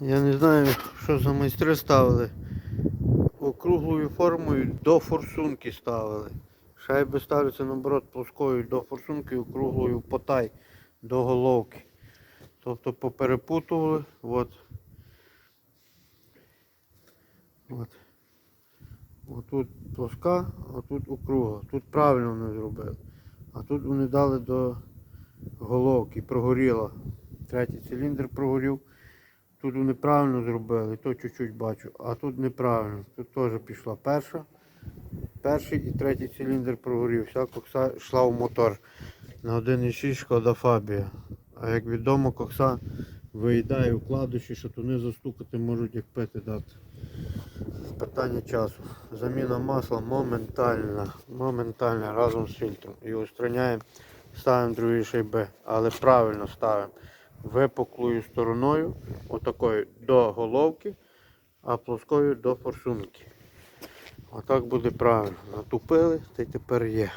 Я не знаю, що за майстри ставили. Округлою формою до форсунки ставили. Шайби ставляться наоборот плоскою до форсунки, округлою потай до головки. Тобто поперепутували. От. От. Отут плоска, а тут округла. Тут правильно вони зробили. А тут вони дали до головки, прогоріла. Третій циліндр прогорів. Тут вони правильно зробили, то чуть-чуть бачу, а тут неправильно. Тут теж пішла перша. Перший і третій циліндр прогорів. Вся кокса йшла в мотор на 1,6 шкода Фабія. А як відомо, кокса виїдає вкладиші, що туни застукати можуть як пити дати. Питання часу. Заміна масла моментальна. Моментальна разом з фільтром. І устраняємо, ставимо другі шайби. Але правильно ставимо випуклою стороною, отакою до головки, а плоскою до форсунки. Отак буде правильно. Натупили, та й тепер є.